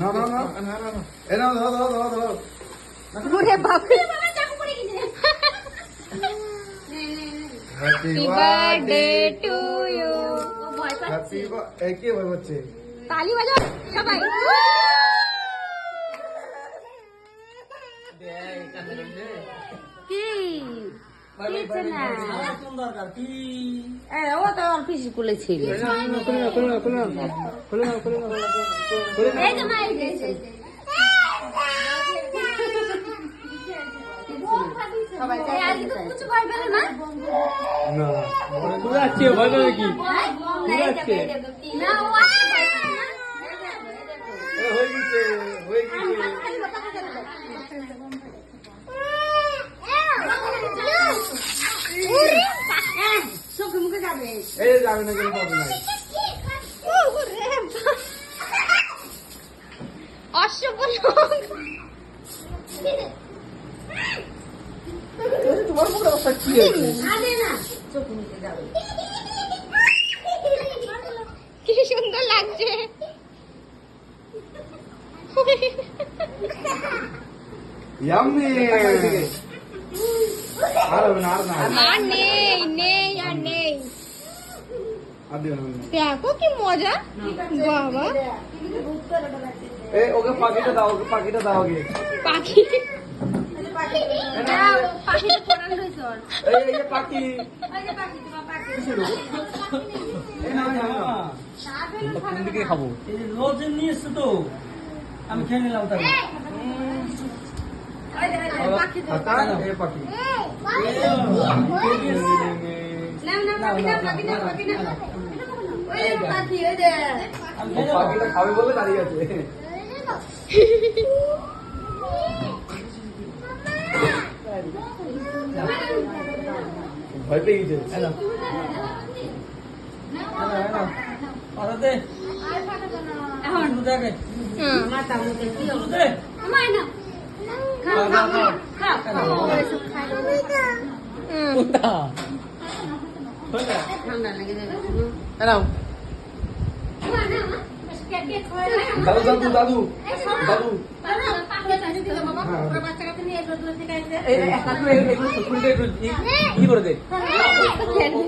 না না না। এ না ধরো ধরো ধরো ধরো। ওরে বাপরে happy happy birthday to you happy এ কে ভয় হচ্ছে তালি বাজাও সবাই। কি? ও তো অল্প স্কুলে ছিল। এই যে মা, এই যে, এই যে, এই যে। সবাই চাই, আজকে তো কিছু ভয় পেলে না? না ঘুরাচ্ছে ভয় পাবে কি হ্যাঁ? ঘুরাচ্ছে না, ও আজকে ভয় পেলে না? এই দেখো, এই দেখো। এ, হয়ে গেছে হয়ে গেছে খালি কথা বলতে হবে। চোখে মুখে যাবে এই যাবে না কেন পাবো না। অশুভ তোমার মুখে অবস্থা কি হয়েছে সুন্দর লাগছে। আর হবে না আর না আর নেই নেই আর নেই দেখো কি মজা। বাবা। এ ওকে পাখিটা দাও ওকে পাখিটা দাও আগে। পাখি। খাব। রোজ নিয়ে এসছো তো আমি খেয়ে নিলাম তাহলে। পাখি। পাখি। পাখিটা খাবে বলে দাঁড়িয়ে আছে। ভয় পেয়ে গেছে। হ্যালো। হ্যালো দে। এখন, দেখে হুম, মাথা মুখে কি শুরু অবস্থা? দে। আমায় না। হুম, কোনটা ঠান্ডা লেগে যাবে শুনো। কে কে দাদু দাদু দাদু দাদু। ই করে দে? খেলবি।